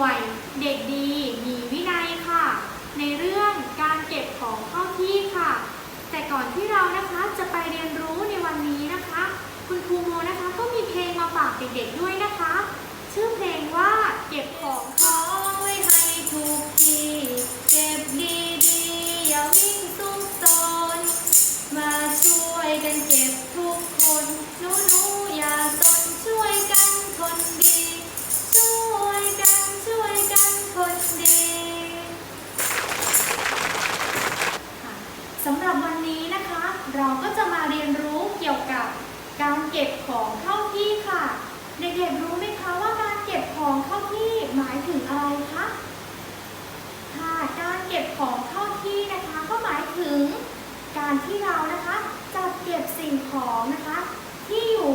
วย เด็กดีมีวินัยค่ะ ในเรื่องการเก็บของเข้าที่ค่ะ แต่ก่อนที่เรานะคะจะไปเรียนรู้ในวันนี้นะคะ คุณครูโมนะคะก็มีเพลงมาฝากเด็กๆด้วยนะคะ ชื่อเพลงว่าเก็บของเข้า สำหรับวันนี้นะคะ เราก็จะมาเรียนรู้เกี่ยวกับการเก็บของเข้าที่ค่ะ เด็กๆรู้ไหมคะว่าการเก็บของเข้าที่หมายถึงอะไรคะค่ะการเก็บของเข้าที่นะคะ ก็หมายถึง การที่เรานะคะจัดเก็บสิ่งของนะคะ ที่อยู่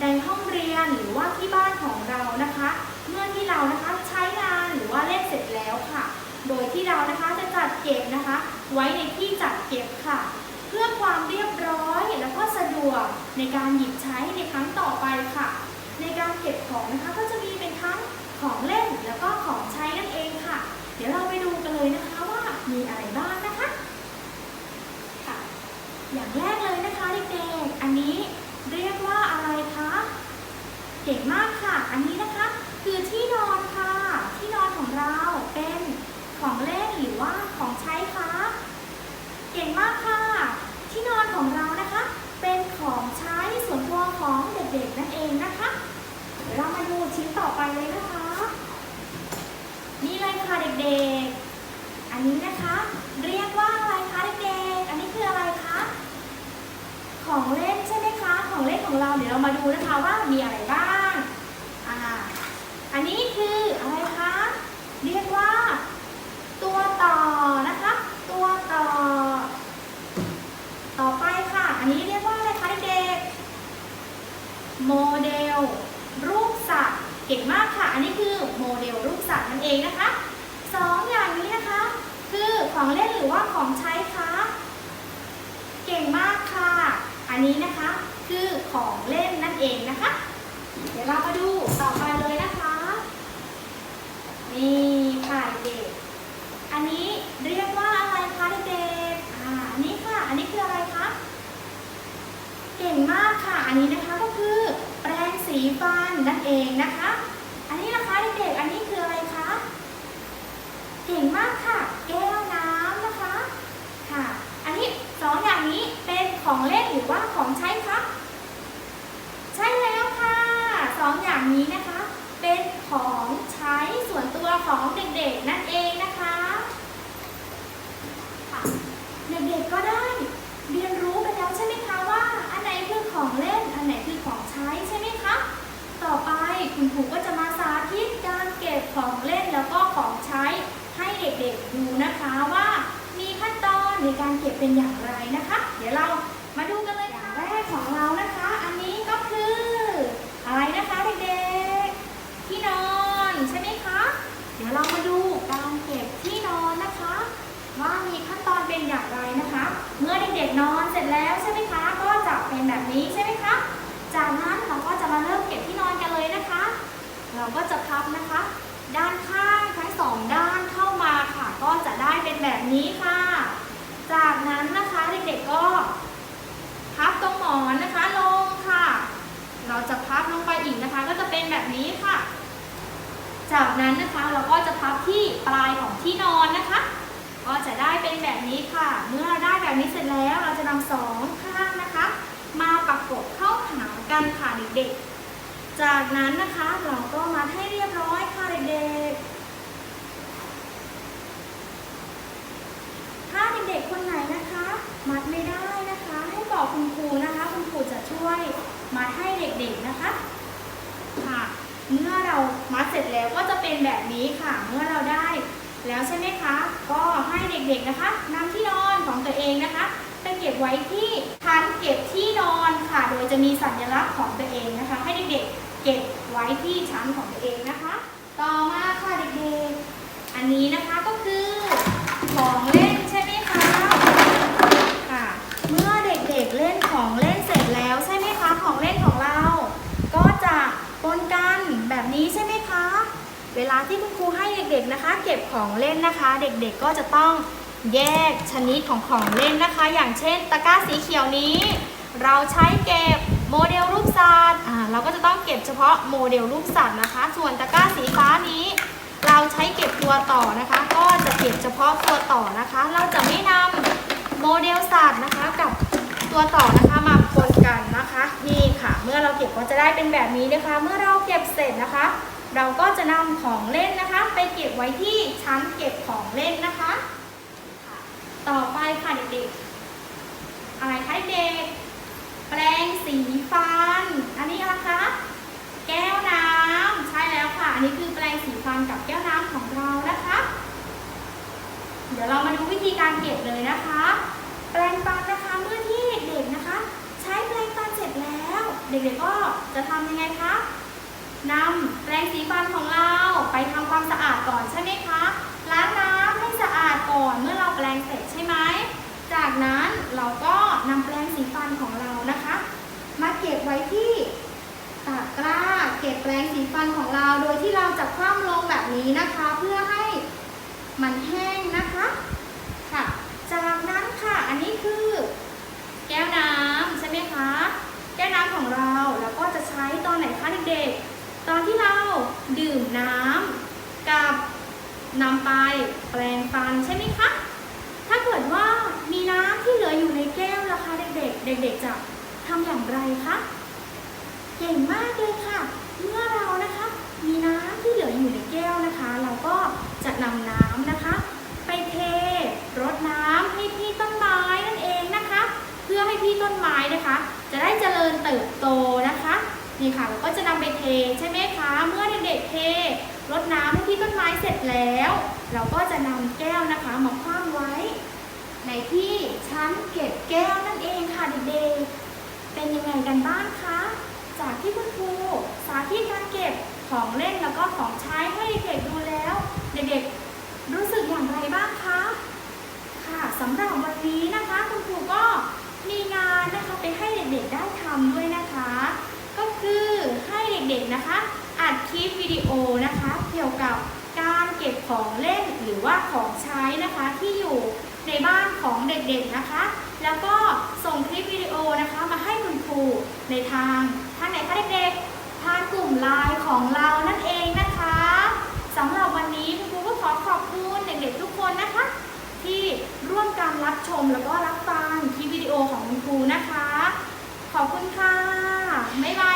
ในห้องเรียนหรือว่าที่บ้านของเรานะคะ เมื่อที่เรานะคะใช้งานหรือว่าเล่นเสร็จแล้วค่ะ โดยที่เรานะคะจะจัดเก็บนะคะ ไว้ในที่จัดเก็บค่ะ เพื่อความเรียบร้อยแล้วก็สะดวกในการหยิบใช้ในครั้งต่อไปค่ะ ในการเก็บของนะคะก็จะมีเป็นทั้งของเล่นแล้วก็ของใช้นั่นเองค่ะ เดี๋ยวเราไปดูกันเลยนะคะว่ามีอะไรบ้างนะคะค่ะอย่างแรกเลยนะคะเด็กๆอันนี้เรียกว่าอะไรคะเก่งมากค่ะ อันนี้นะคะ คือที่นอนค่ะ ที่นอนของเราเป็นของเล่นหรือว่าของใช้คะเก่ง มากค่ะ ที่นอนของเรานะคะ เป็นของใช้ส่วนตัวของเด็กๆนั่นเองนะคะเดี๋ยวเรามาดูชิ้นต่อไปเลยนะคะ นี่เลยค่ะเด็กๆ อันนี้นะคะ เรียกว่าอะไรคะเด็กๆ อันนี้คืออะไรคะ ของเล่นใช่ไหมคะ ของเล่นของเราเดี๋ยวเรามาดูนะคะว่ามีอะไรบ้าง อ่า อันนี้คืออะไรคะ เรียกว่า ตัวต่อนะคะ ตัวต่อ ต่อไปค่ะ อันนี้เรียกว่าอะไรคะเด็กๆ โมเดล รูปสัตว์เก่งมากค่ะ อันนี้คือโมเดลรูปสัตว์นั่นเองนะคะสองอย่างนี้นะคะ คือของเล่นหรือว่าของใช้คะเก่งมากค่ะ อันนี้นะคะคือของเล่นนั่นเองนะคะ เดี๋ยวเรามาดูต่อไปเลยนะคะนี่ค่ะเด็กอันนี้เรียกว่าอะไรคะเด็กอ่าอันนี้ค่ะ อันนี้คืออะไรคะเก่งมากค่ะ อันนี้นะคะ ฟันนั่นเองนะคะ อันนี้นะคะเด็กๆอันนี้คืออะไรคะ เก่งมากค่ะ แก้วน้ำนะคะ ค่ะ อันนี้สองอย่างนี้เป็นของเล่นหรือว่าของใช้คะใช่แล้วค่ะสองอย่างนี้นะคะ เป็นของใช้ส่วนตัวของเด็กๆนะค่ะเด็กๆก็ได้เรียนรู้ไปแล้วใช่ไหมคะว่า อันไหนคือของเล่น อันไหนคือของใช้ใช่ไหมคะ ต่อไป ครูก็จะมาสาธิตการเก็บของเล่นแล้วก็ของใช้ให้เด็กๆดูนะคะว่ามีขั้นตอนในการเก็บเป็นอย่างไรนะคะ เดี๋ยวเรามาดูกันเลยอย่างแรกของเรานะคะ อันนี้ก็คืออะไรนะคะเด็กๆที่นอนใช่ไหมคะเดี๋ยวเรามาดูการเก็บที่นอนนะคะ ว่ามีขั้นตอนเป็นอย่างไรนะคะ เมื่อเด็กๆนอนเสร็จแล้วใช่ไหมคะ ก็จะเป็นแบบนี้ใช่ไหมคะ จากนั้นเราก็จะมาเริ่มเก็บที่นอนกันเลยนะคะ เราก็จะพับนะคะ ด้านข้างทั้งสองด้านเข้ามาค่ะ ก็จะได้เป็นแบบนี้ค่ะ จากนั้นนะคะเด็กๆก็พับตรงหมอนนะคะลงค่ะ เราจะพับลงไปอีกนะคะ ก็จะเป็นแบบนี้ค่ะ จากนั้นนะคะเราก็จะพับที่ปลายของที่นอนนะคะ ก็จะได้เป็นแบบนี้ค่ะ เมื่อเราได้แบบนี้เสร็จแล้วเราจะนำสองข้างนะคะ มาประกบเข้าหา กันค่ะเด็กๆ จากนั้นนะคะเราก็มัดให้เรียบร้อยค่ะเด็กๆ ถ้าเด็กๆคนไหนนะคะ มัดไม่ได้นะคะ ให้บอกคุณครูนะคะ คุณครูจะช่วยมัดให้เด็กๆนะคะ ค่ะ เมื่อเรามัดเสร็จแล้วก็จะเป็นแบบนี้ค่ะ เมื่อเราได้แล้วใช่ไหมคะ ก็ให้เด็กๆนะคะนำที่นอนของตัวเองนะคะ ก็บไว้ที่ชั้นเก็บที่นอนค่ะ โดยจะมีสัญลักษณ์ของตัวเองนะคะ ให้เด็กๆเก็บไว้ที่ชั้นของตัวเองนะคะ ต่อมาค่ะเด็กๆ อันนี้นะคะก็คือของเล่นใช่ไหมคะค่ะ เมื่อเด็กๆเล่นของเล่นเสร็จแล้วใช่ไหมคะของเล่นของเรา ก็จะปนกันแบบนี้ใช่ไหมคะ เวลาที่คุณครูให้เด็กๆนะคะ เก็บของเล่นนะคะ เด็กๆก็จะต้อง แยกชนิดของของเล่นนะคะ อย่างเช่น ตะกร้าสีเขียวนี้ เราใช้เก็บโมเดลรูปสัตว์อ่าเราก็จะต้องเก็บเฉพาะโมเดลรูปสัตว์นะคะ ส่วนตะกร้าสีฟ้านี้ เราใช้เก็บตัวต่อนะคะ ก็จะเก็บเฉพาะตัวต่อนะคะ เราจะไม่นำโมเดลสัตว์นะคะกับตัวต่อนะคะมาปนกันนะคะนี่ค่ะ เมื่อเราเก็บก็จะได้เป็นแบบนี้นะคะ เมื่อเราเก็บเสร็จนะคะ เราก็จะนำของเล่นนะคะ ไปเก็บไว้ที่ชั้นเก็บของเล่นนะคะ ต่อไปค่ะเด็กๆอะไรคะเด็ก แปรงสีฟัน อันนี้อะไรคะ แก้วน้ำใช่แล้วค่ะ อันนี้คือแปรงสีฟันกับแก้วน้ำของเรานะคะ เดี๋ยวเรามาดูวิธีการเก็บเลยนะคะ แปรงฟันนะคะเมื่อที่เด็กๆนะคะ ใช้แปรงฟันเสร็จแล้ว เด็กๆก็จะทำยังไงคะนำแปรงสีฟันของเราไปทำความสะอาดก่อนใช่ไหมคะล้างน้ำ ก่อนเมื่อเราแปรงเสร็จใช่ไหม จากนั้นเราก็นำแปรงสีฟันของเรานะคะ มาเก็บไว้ที่ตะกร้า เก็บแปรงสีฟันของเรา โดยที่เราจะคว่ำลงแบบนี้นะคะ เพื่อให้มันแห้งนะคะค่ะ จากนั้นค่ะ อันนี้คือ แก้วน้ำใช่ไหมคะ แก้วน้ำของเราแล้วก็จะใช้ตอนไหนคะเด็กๆ ตอนที่เราดื่มน้ำ นำไปแปรงฟันใช่ไหมคะ ถ้าเกิดว่ามีน้ำที่เหลืออยู่ในแก้วล่ะคะเด็กๆ เด็ก ๆจะทำอย่างไรคะ เก่งมากเลยค่ะ เมื่อเรานะคะ มีน้ำที่เหลืออยู่ในแก้วนะคะ เราก็จะนำน้ำนะคะ ไปเทรดน้ำให้พี่ต้นไม้นั่นเองนะคะ เพื่อให้พี่ต้นไม้นะคะ จะได้เจริญเติบโตนะคะ นี่ค่ะเราก็จะนำไปเทใช่ไหมคะ เมื่อเด็กๆเทรดน้ำให้พี่ต้นไม้เสร็จแล้ว เราก็จะนำแก้วนะคะมาคว่ำไว้ ในที่ชั้นเก็บแก้วนั่นเองค่ะเด็กๆเป็นยังไงกันบ้างคะ จากที่คุณครูสาธิตการเก็บของเล่นแล้วก็ของใช้ให้เด็กๆดูแล้ว เด็กๆรู้สึกอย่างไรบ้างคะค่ะสำหรับวันนี้นะคะ คุณครูก็มีงานนะคะไปให้เด็กๆได้ทำด้วยนะคะ คือให้เด็กๆนะคะอัดคลิปวิดีโอนะคะเกี่ยวกับการเก็บของเล่นหรือว่าของใช้นะคะที่อยู่ในบ้านของเด็กๆนะคะ แล้วก็ส่งคลิปวิดีโอนะคะมาให้คุณครูในทางทางไหนคะเด็กๆ ทางกลุ่มไลน์ของเรานั่นเองนะคะสำหรับวันนี้คุณครูก็ขอขอบคุณเด็กๆทุกคนนะคะ ที่ร่วมการรับชมแล้วก็รับฟังคลิปวิดีโอของคุณครูนะคะ ขอบคุณค่ะบ๊ายบาย